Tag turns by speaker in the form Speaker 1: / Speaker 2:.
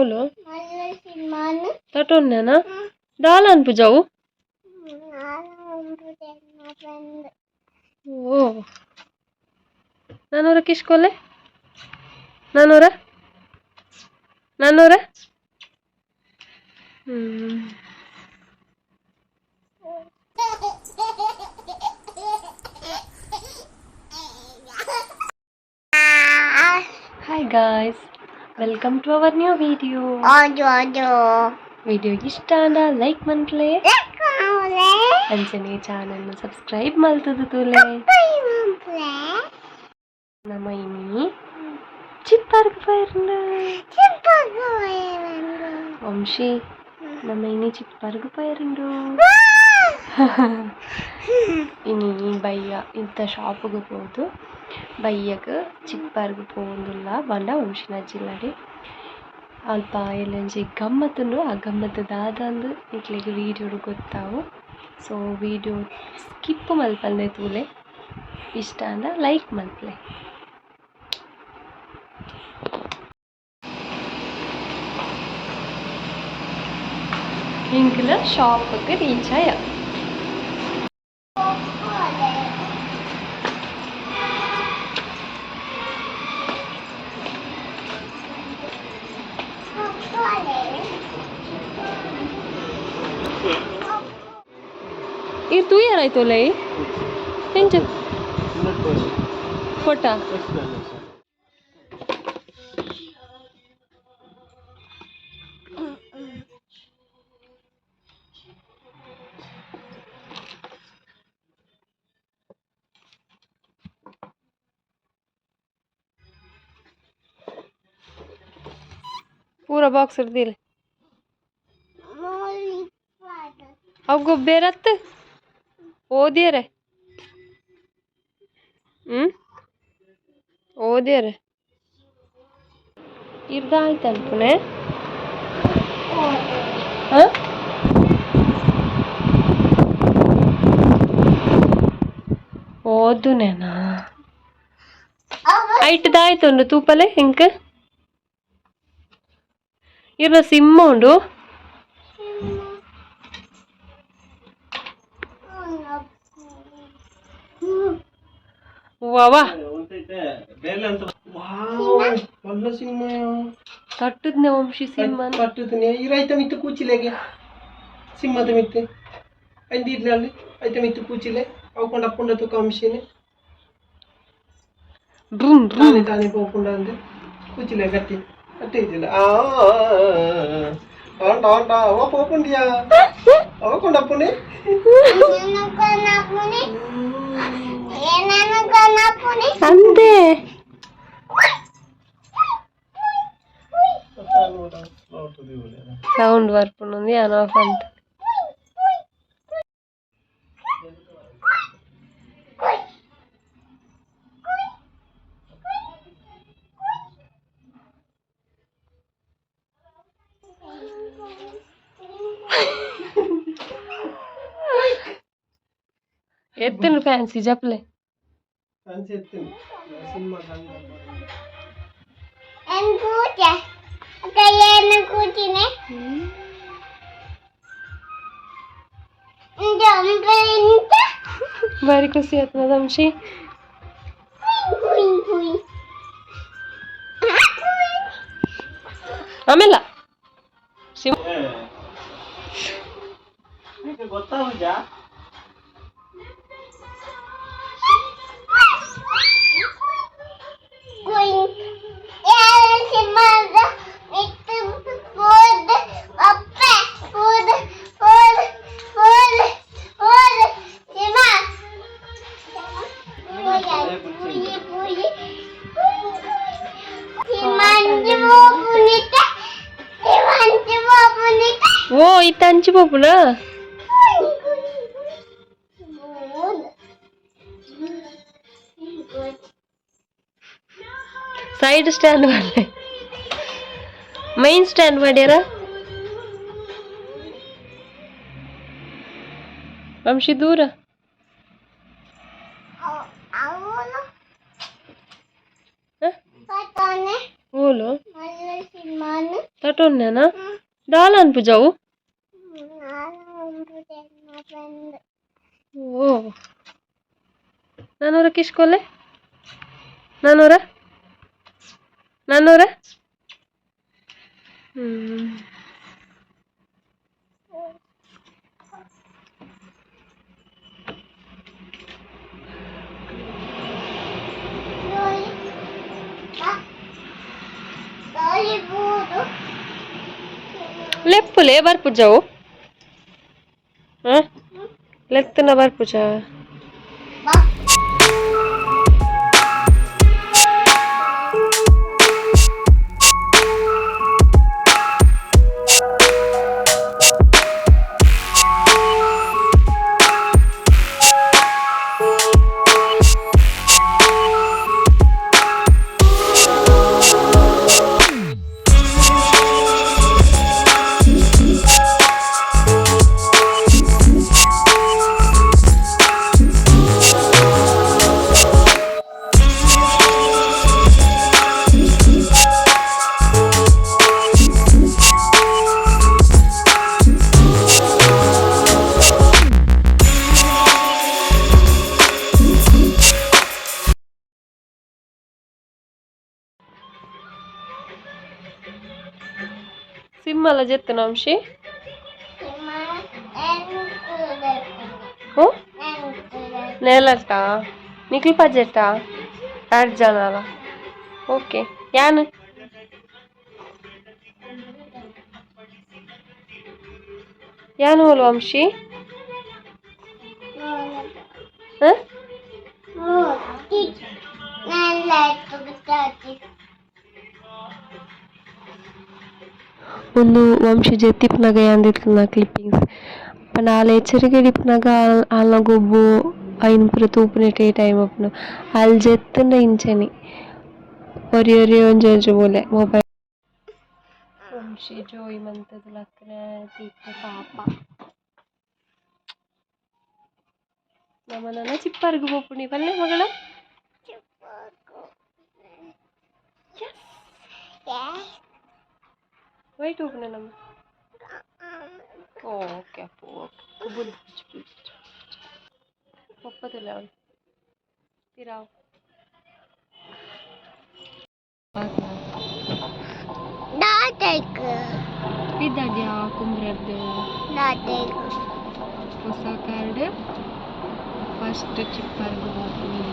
Speaker 1: બોલો તટોન્યાના ડાલાન
Speaker 2: પૂજાવું
Speaker 1: ಓ ನಾನೂರ ಕಿಶ್ಕೋಲೆ ನಾನೂರ ನಾನೂರ hi guys welcome to our new video
Speaker 2: ಆಜು ಆಜು
Speaker 1: ವಿಡಿಯೋ ಇಷ್ಟ ಅಂದ ಲೈಕ್ ಮಂತ್ಲೆ
Speaker 2: ಕಾವಲೆ
Speaker 1: ಅಂಚನೆ ಚಾನಲ್ನ ಸಬ್ಸ್ಕ್ರೈಬ್ ಮಲ್ತದ ತೂಲೆ
Speaker 2: ಮಂಪ್ಲೆ
Speaker 1: ನಮ್ಮ ಇನಿ ಚಿಪ್ಪಾರ್ಗ್ ಪೈರ್ನ
Speaker 2: ಚಿಂಪಗೋಯವಂದು
Speaker 1: వంశీ ನಮ್ಮ ಇನಿ ಚಿಪ್ಪಾರ್ಗ್ ಪೈರಿಂಡು ಇನಿ ಬಯ್ಯ ಇಂಥ ಶಾಪ್ಗೆ ಹೋದು ബയ്യൊക്കെ ಚಿಕ್ಕಬಾರ್ಗು ಪೋವೊಂದುಲ್ಲ ಪಂಡ ವಂಶಿನಜ್ಜಿಲ್ಲಾಡಿ ಅಲ್ಪ ಎಲ್ಲೊಂಜಿ ಗಮ್ಮತ್ತುಂಡು ಆ ಗಮ್ಮತ್ತು ದಾದಾಂದ್ ಇಕ್ಲೆಗ್ ವೀಡಿಯೋಡು ಗೊತ್ತಾವು ಸೊ ವೀಡಿಯೋ ಸ್ಕಿಪ್ ಮಲ್ಪಲ್ಲೆ ತೂಲೆ ಇಷ್ಟ ಅಂದ ಲೈಕ್ ಮಲ್ಪಲೆ ಇಂಕುಲ ಶಾಪ್ಗೆ ರೀಚ್ ಆಯ್ತು ಇದು ತೂ ಏನಾಯ್ತು ಲೈ ಹೆಂಚ ಕೊಟ್ಟ पूरा बॉक्स दिल ಅವು ಬೇರತ್ತ ಓದ್ಯಾರ? ಹ್ಞೂ ಓದಿಯರೆ? ಇರ್ದಾಯ್ತು ಅನ್ಪುಣೆ ಹಾಂ? ಓದುನೇನಾ ಐಟ್ದಾಯ್ತು ಉಂಡು ತೂಪಲೆ ಇಂಕ ಇರ್ನ ಸಿಮ್ಮ ಉಂಡು? వా
Speaker 3: ಒಳ್ಳೆ ಸಿಂಹ
Speaker 1: ತಟ್ಟದ್ನೆ ವಂಶಿ ಸಿಂಹ
Speaker 3: ತಟ್ಟದ್ನೆ ಇರ ಐತ ಮಿತ್ತು ಕೂಚಿಲೆಗೆ ಸಿಂಹದ ಮಿತ್ತೆ ಅಂದಿರ್ಲಿ ಅಲ್ಲಿ ಐತ ಮಿತ್ತು ಕೂಚಿಲೆ ಅವಕೊಂಡ ಅಪ್ಪುಂಡ ತೂಕ ವಂಶಿನೆ
Speaker 1: ಡ್ರೂಮ್ ಡ್ರೂಮ್
Speaker 3: ತಾನೇ ಹೋಗ್ಕೊಂಡ ಅಂದ್ರೆ ಕೂಚಿಲೆ ಗಟ್ಟಿ ಗಟ್ಟಿ ಇದ್ದಿಲ್ಲ ಆ ఆ అంట అంట అవ పోకుండియా అవకుండా అప్పుని
Speaker 1: అంతే. సౌండ్ వరకు ఉంది అంత. ఎత్తును ఫ్యాన్సీ చెప్పలే
Speaker 3: అని చెప్తుంది సినిమా
Speaker 2: కూర్చునే
Speaker 1: ಬಾರಿ ಖುಷಿ ಆಯ್ತು ವಂಶಿ ಆಮೇಲೆ ಶಿವ
Speaker 3: ஓ
Speaker 1: இது அஞ்சு பாப்புல? சைடு ஸ்டாண்ட் வரல. ಮೈನ್ ಸ್ಟ್ಯಾಂಡ್ ಮಾಡ್ಯಾರ ವಂಶಿ ದೂರ ಓಲು ತಟೋನ್ಯಾನ ದಾಲನ್
Speaker 2: ಪೂಜಾವು
Speaker 1: ಓ ನಾನೂರ ಕಿಶ್ಕೊಲೆ ನಾನೂರ ನಾನೂರ लेप ले बार पूजाओ
Speaker 2: हाँ
Speaker 1: लेते ना बार
Speaker 2: पूजा మళ్ళీ
Speaker 1: చెప్తున్నా
Speaker 2: వంశీ
Speaker 1: నేలట నిఖిల్ పజెట్ట యాడ్ జనాల ఓకే యాన్ యాన్
Speaker 2: వాళ్ళు వంశీ
Speaker 1: ಒಂದು ವಂಶಿ ಜೆತ್ತಿಪ್ನಾಗ ಯಾಂದಿತ್ಲ ಕ್ಲಿಪ್ಪಿಂಗ್ಸ್ ಪಂಡ ಆಲ ಎಚ್ಚರಿಕೆ ಹಿಡಿಪ್ನಾಗ ಆಲ್ನ ಗೊಬ್ಬು ಐನ್ ಪುರ ತೂಪುನೆಟ್ ಏ ಟೈಮ್ ಅಪ್ನ ಅಲ್ಲಿ ಜೆತ್ತಂಡ ಇಂಚನಿ ಒರಿ ಒರಿ ಒಂಜಿ ಒಂಜಿ ಮೂಲೆ ಮೊಬೈಲ್ ವಂಶಿ ಜೋಯಿ ಮಂತದ ಲಕ್ಕನ ತೀರ್ಥ ಪಾಪ ನಮ್ಮನ್ನ ಚಿಪ್ಪರ್ಗು ಪೋಪುಣಿ ಬಲ್ಲೆ ಮಗಳ ವೈಟ್ ಓಪನ ನಮ್ಮ ಓಕೆ ಅಪ್ಪು ಓಕೆ ಬುಲ್ ಒಪ್ಪದಿಲ್ಲ ಅವಳು ತಿರಾವ್
Speaker 2: నాటకు
Speaker 1: ಇದ್ದಾಗ್ಯಾ ಕುಂಬ್ರದ್ದು
Speaker 2: నాటకు
Speaker 1: ಹೊಸ ಕಾರ್ಡ್ ಫಸ್ಟ್ ಚಿಪ್ಪರ್ಗು ಹೋಗ್ತೀನಿ